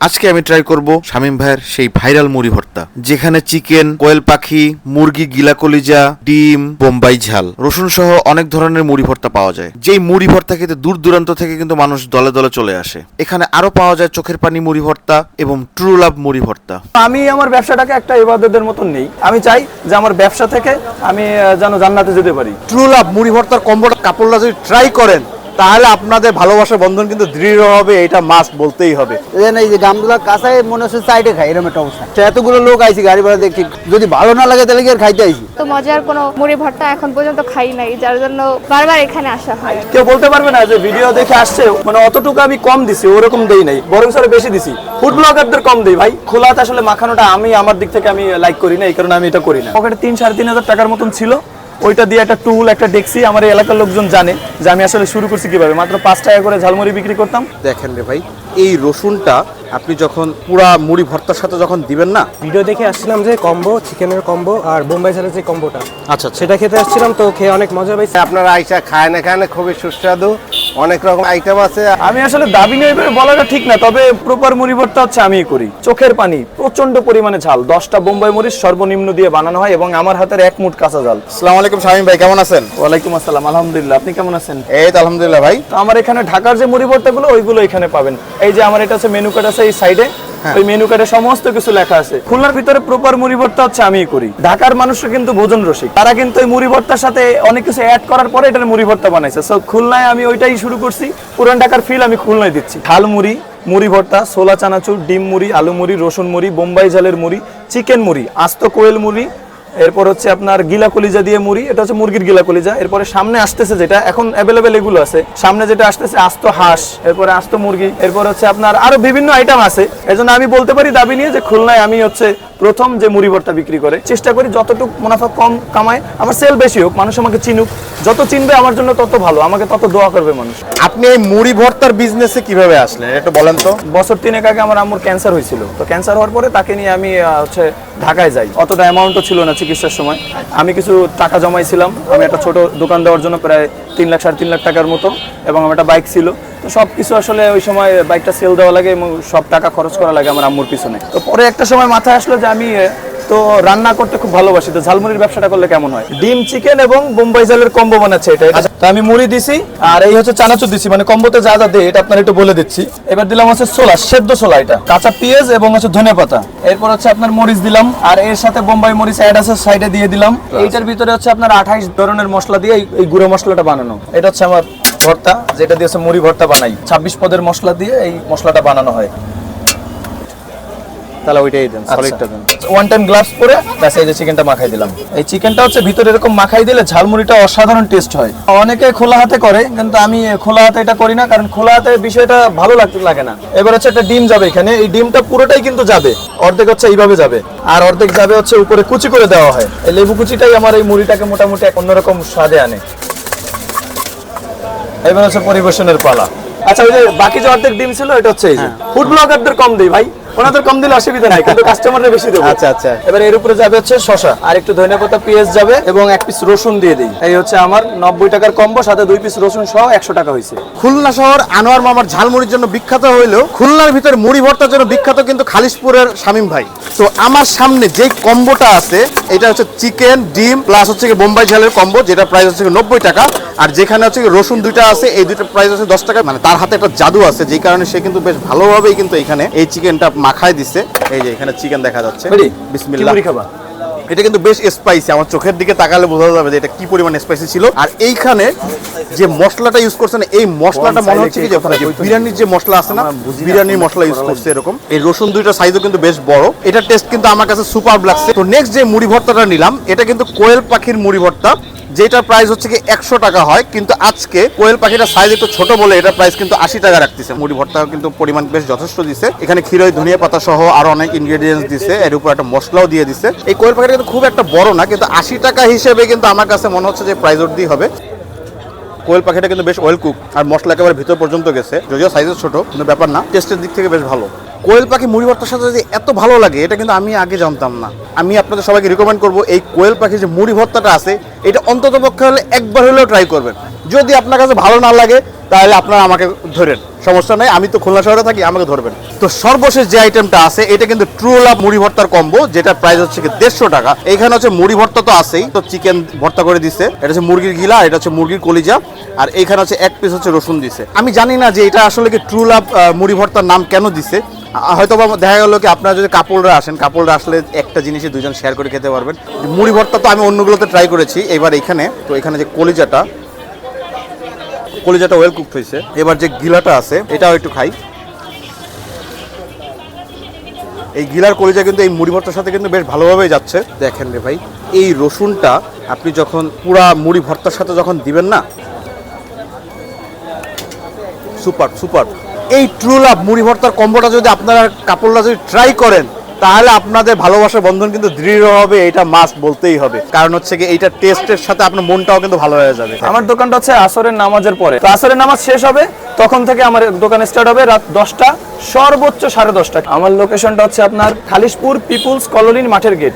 আজকে আমি ট্রাই করব শামিম ভাইয়ের সেই ভাইরাল মুড়ি ভর্তা যেখানে চিকেন কোয়েল পাখি মুরগি গিলা কলিজা ডিম বোম্বাই ঝাল রসুন সহ অনেক ধরনের মুড়ি ভর্তা পাওয়া যায়। যেই মুড়ি ভর্তা খেতে দূর দূরান্ত থেকে কিন্তু মানুষ দলে দলে চলে আসে। এখানে আরও পাওয়া যায় চোখের পানি মুড়ি ভর্তা এবং ট্রু লাভ মুড়ি ভর্তা। আমি আমার ব্যবসাটাকে একটা ইবাদতের মতন নেই। আমি চাই যে আমার ব্যবসা থেকে আমি যেন জান্নাতে যেতে পারি। ট্রু লাভ মুড়ি ভর্তার কম্বোটা কাপড়রা যদি ট্রাই করেন তাহলে আপনাদের ভালোবাসার বন্ধন কিন্তু দৃঢ় হবে এটা মাস্ট বলতেই হবে। এই যে গামগুলা কাঁচায় মনে হচ্ছে সাইডে খাই এরকম একটা অবস্থা। তো এতগুলো লোক আইছি গাড়ি ভাড়া দেখছি যদি ভালো না লাগে তাহলে কি আর খাইতে আইছি? তো মজার কোনো মুড়ি ভর্তা এখন পর্যন্ত খাই নাই যার জন্য বারবার এখানে আসা হয়। কেউ বলতে পারবে না যে ভিডিও দেখে আসছে মানে অতটুকু আমি কম দিছি ওরকম দেই নাই বরং স্যার বেশি দিছি। ফুড ব্লগারদের কম দেই ভাই খোলাতে আসলে মাখানোটা আমি আমার দিক থেকে আমি লাইক করি না এই কারণে আমি এটা করি না। পকেটে তিন সাড়ে তিন হাজার টাকার মতন ছিল ওইটা দিয়ে একটা টুল একটা ডেক্সি আমার এই এলাকার লোকজন জানে যে আমি আসলে শুরু করছি কীভাবে। মাত্র পাঁচ টাকা করে ঝালমুড়ি বিক্রি করতাম। দেখেন রে ভাই এই রসুনটা আপনি যখন পুরা মুড়ি ভর্তার সাথে যখন দিবেন না? ভিডিও দেখে আসছিলাম যে কম্বো চিকেনের কম্বো আর বোম্বাই সালের যে কম্বোটা। আচ্ছা। সেটা খেতে আসছিলাম তো খেয়ে অনেক মজা পাইছে। আপনারা আইসা খায় না খায় না খুবই সুস্বাদু। অনেক রকম আইটেম আছে। আমি আসলে দাবি নিয়ে বলাটা ঠিক না তবে প্রপার মুড়ি ভর্তা হচ্ছে আমি করি। চোখের পানি প্রচণ্ড পরিমাণে ঝাল। দশটা বোম্বাই মরিচ সর্বনিম্ন দিয়ে বানানো হয় এবং আমার হাতের এক মুঠ কাঁচা জাল সালাম আলাইকুম শামীম ভাই কেমন আছেন? ওয়ালাইকুম আসসালাম আলহামদুলিল্লাহ। আপনি কেমন আছেন? এই তো আলহামদুলিল্লাহ ভাই। তো আমার এখানে ঢাকার যে মুড়ি ভর্তাগুলো ওইগুলো এখানে পাবেন। এই যে আমার এটা হচ্ছে মেনু কার্ড আছে এই সাইডে ওই মেনু কার্ডে সমস্ত কিছু লেখা আছে। খুলনার ভিতরে প্রপার মুড়ি ভর্তা হচ্ছে আমিই করি। ঢাকার মানুষরা কিন্তু ভোজন রসিক। তারা কিন্তু এই মুড়ি ভর্তার সাথে অনেক কিছু অ্যাড করার পরে এটার মুড়ি ভর্তা বানাইছে। সো খুলনায় আমি ওইটাই শুরু করছি। পুরান ঢাকার ফিল আমি খুলনায় দিচ্ছি। ঝাল মুড়ি মুড়ি ভর্তা, ছোলা, চানাচুর, ডিম মুড়ি, আলু মুড়ি, রসুন মুড়ি, বোম্বাই ঝালের মুড়ি, চিকেন মুড়ি, আস্ত কোয়েল মুড়ি এরপর হচ্ছে আপনার গিলা কলিজা দিয়ে মুড়ি এটা হচ্ছে মুরগির গিলা কলিজা। এরপরে সামনে আসতেছে যেটা এখন অ্যাভেলেবেল এগুলো আছে। সামনে যেটা আসতেছে আস্ত হাঁস এরপরে আস্ত মুরগি এরপর হচ্ছে আপনার আরও বিভিন্ন আইটেম আছে। এজন্য আমি বলতে পারি দাবি নিয়ে যে খুলনায় আমি হচ্ছে প্রথম যে মুড়ি ভর্তা বিক্রি করে চেষ্টা করি যতটুকু মুনাফা কম কামায় আমার সেল বেশি হোক মানুষ আমাকে চিনুক। যত চিনবে আমার জন্য তত ভালো আমাকে তত দোয়া করবে মানুষ। আপনি এই মুড়ি ভর্তার বিজনেসে কীভাবে আসলেন? একটু বলেন তো। বছর তিনেক আগে আমার আম্মুর ক্যান্সার হয়েছিল। তো ক্যান্সার হওয়ার পরে তাকে নিয়ে আমি হচ্ছে ঢাকায় যাই। অতটা অ্যামাউন্টও ছিল না চিকিৎসার সময়। আমি কিছু টাকা জমাইছিলাম। আমি একটা ছোট দোকান দেওয়ার জন্য প্রায় তিন লাখ, সাড়ে তিন লাখ টাকার মতো। এবং আমার একটা বাইক ছিল। তো সব কিছু আসলে ওই সময় বাইকটা সেল দেওয়া লাগে এবং সব টাকা খরচ করা লাগে আমার আম্মুর পিছনে। তো পরে একটা সময় মাথায় আসলো যে আমি তো রান্না করতে খুব ভালোবাসি। তো ঝালমুড়ির ব্যবসাটা করলে কেমন হয়? ডিম চিকেন এবং বোম্বাই জালের কম্বো বানাচ্ছে এটা। তো আমি মুড়ি দিছি আর এই হচ্ছে চানাচুর দিছি। মানে কম্বোতে যা যা দেয় এটা আপনার একটু বলে দিচ্ছি। এবার দিলাম হচ্ছে ছোলা সেদ্ধ ছোলা এটা। কাঁচা পেঁয়াজ এবং হচ্ছে ধনে পাতা। এরপর হচ্ছে আপনার মরিচ দিলাম আর এর সাথে বোম্বাই মরিচ অ্যাড আছে সাইডে দিয়ে দিলাম। এইটার ভিতরে হচ্ছে আপনার আঠাইশ ধরনের মশলা দিয়ে এই- গুঁড়ো মশলাটা বানানো। এটা হচ্ছে আমার ভর্তা যেটা দিয়ে মুড়ি ভর্তা বানাই। ছাব্বিশ পদের মশলা দিয়ে এই মশলাটা বানানো হয়। তাহলে ওইটাই দেন সলিডটা দেন। ওয়ান টাইম গ্লাভস পরে ব্যাস এই যে চিকেনটা মাখাই দিলাম। এই চিকেনটা হচ্ছে ভিতরে এরকম মাখাই দিলে ঝালমুড়িটা অসাধারণ টেস্ট হয়। অনেকে খোলা হাতে করে কিন্তু আমি খোলা হাতে এটা করি না কারণ খোলা হাতে বিষয়টা ভালো লাগতে লাগে না। এবার হচ্ছে একটা ডিম যাবে এখানে এই ডিমটা পুরোটাই কিন্তু যাবে। অর্ধেক হচ্ছে এইভাবে যাবে। আর অর্ধেক যাবে হচ্ছে উপরে কুচি করে দেওয়া হয়। এই লেবু কুচিটাই আমার এই মুড়িটাকে মোটামুটি এক অন্যরকম স্বাদে আনে। এবার হচ্ছে পরিবেশনের পালা। আচ্ছা ওই যে বাকি যে অর্ধেক ডিম ছিল এটা হচ্ছে এই যে। ফুড ব্লগারদের কম দিই ভাই। ওনাদের কম দিলে অসুবিধা নাই কিন্তু বেশি দেবো। আচ্ছা, আচ্ছা। এবার এর উপরে যাবে হচ্ছে শশা আর একটু ধনে পাতা পেঁয়াজ যাবে এবং এক পিস রসুন দিয়ে দিই। এই হচ্ছে আমার নব্বই টাকার কম্বো সাথে দুই পিস রসুন সহ একশো টাকা হয়েছে। খুলনা শহর আনোয়ার মামার ঝালমুড়ির জন্য বিখ্যাত হইলেও খুলনার ভিতরে মুড়ি ভর্তার জন্য বিখ্যাত কিন্তু খালিশপুরের শামীম ভাই। তো আমার সামনে যে কম্বোটা আছে এটা হচ্ছে চিকেন ডিম প্লাস হচ্ছে বোম্বাই ঝালের কম্বো যেটা প্রাইস হচ্ছে নব্বই টাকা। আর যেখানে হচ্ছে রসুন দুইটা আছে এই দুইটা প্রাইস হচ্ছে দশ টাকা। মানে তার হাতে একটা জাদু আছে যে কারণে সে কিন্তু বেশ ভালোভাবেই কিন্তু এখানে এই চিকেনটা মাখায় দিছে। এই যে এখানে চিকেন দেখা যাচ্ছে। বিসমিল্লাহ? এটা কিন্তু বেশ স্পাইসি আমার চোখের দিকে তাকালে বোঝা যাবে যে এটা কি পরিমাণ স্পাইসি ছিল। আর এইখানে যে মশলাটা ইউজ করছে না এই মশলাটা মনে হচ্ছে কি যে বিরিয়ানির যে মশলা আছে না বিরিয়ানির মশলা ইউজ করছে এরকম। এই রসুন দুইটা সাইজও কিন্তু বেশ বড়। এটার টেস্ট কিন্তু আমার কাছে সুপার লাগছে। তো নেক্সট যে মুড়ি ভর্তাটা নিলাম এটা কিন্তু কোয়েল পাখির মুড়ি ভর্তা। যেটার প্রাইস হচ্ছে কি একশো টাকা হয়, কিন্তু আজকে কোয়েল পাখিটার সাইজ একটু ছোট বলে এটার প্রাইস কিন্তু আশি টাকা রাখতেছে। মুড়ি ভর্তা কিন্তু পরিমাণ বেশ যথেষ্ট দিছে। এখানে ক্ষীরই ধনিয়া পাতা সহ আরও অনেক ইনগ্রেডিয়েন্টস দিছে। এর উপর একটা মশলাও দিয়ে দিছে। এই কোয়েল পাখিটা কিন্তু খুব একটা বড় না, কিন্তু আশি টাকা হিসেবে কিন্তু আমার কাছে মনে হচ্ছে যে প্রাইস দিয়ে হবে। কোয়েল পাখিটা কিন্তু বেশ ওয়েল কুক আর মশলা একেবারে ভিতর পর্যন্ত গেছে। যদিও সাইজের ছোট কিন্তু ব্যাপার না। টেস্টের দিক থেকে বেশ ভালো। কোয়েল পাখি মুড়ি ভর্তার সাথে যদি এত ভালো লাগে, এটা কিন্তু আমি আগে জানতাম না। আমি আপনাদের সবাইকে রিকমেন্ড করব, এই কোয়েল পাখির যে মুড়ি ভর্তাটা আছে, এটা অন্তত পক্ষে হলে একবার হলেও ট্রাই করবেন। যদি আপনার কাছে ভালো না লাগে, তাহলে আপনারা আমাকে ধরেন। সমস্যা নাই, আমি তো খুলনা শহরে থাকি, আমাকে ধরবেন। তো সর্বশেষ যে আইটেমটা আছে, এটা কিন্তু ট্রু লাভ মুড়ি ভর্তার কম্বো যেটা প্রাইস হচ্ছে কি দেড়শো টাকা। এখানে হচ্ছে মুড়ি ভর্তা তো আছেই, তো চিকেন ভর্তা করে দিছে। এটা হচ্ছে মুরগির গিলা এটা হচ্ছে মুরগির কলিজা। আর এইখানে হচ্ছে এক পিস হচ্ছে রসুন দিছে। আমি জানি না যে এটা আসলে কি ট্রু লাভ মুড়ি ভর্তার নাম কেন দিছে। হয়তো বা দেখা গেল কি আপনারা যদি কাপড়রা আসেন, কাপড়রা আসলে একটা জিনিসে দুজন শেয়ার করে খেতে পারবেন। মুড়ি ভর্তা তো আমি অন্যগুলোতে ট্রাই করেছি, এবার এখানে, তো এখানে যে কলিজাটা কলিজাটা ওয়েল কুকড হয়েছে। এবার যে গিলাটা আছে, এটাও একটু খাই। এই গিলার কলিজা কিন্তু এই মুড়ি ভর্তার সাথে কিন্তু বেশ ভালোভাবেই যাচ্ছে। দেখেন রে ভাই, এই রসুনটা আপনি যখন পুরা মুড়ি ভর্তার সাথে যখন দিবেন না, সুপার সুপার। এই ট্রু লাভ মুড়ি ভর্তার কম্বোটা যদি আপনারা কাপড়রা যদি ট্রাই করেন, তাহলে আপনাদের ভালোবাসার বন্ধন কিন্তু দৃঢ় হবে, এটা মাস্ট বলতেই হবে। কারণ হচ্ছে কি, এইটা টেস্টের সাথে আপনার মনটাও কিন্তু ভালো হয়ে যাবে। আমার দোকানটা হচ্ছে আসরের নামাজের পরে। তো আসরের নামাজ শেষ হবে, তখন থেকে আমার দোকান স্টার্ট হবে রাত দশটা, সর্বোচ্চ সাড়ে দশটা। আমার লোকেশনটা হচ্ছে আপনার খালিশপুর পিপুলস কলোনির মাঠের গেট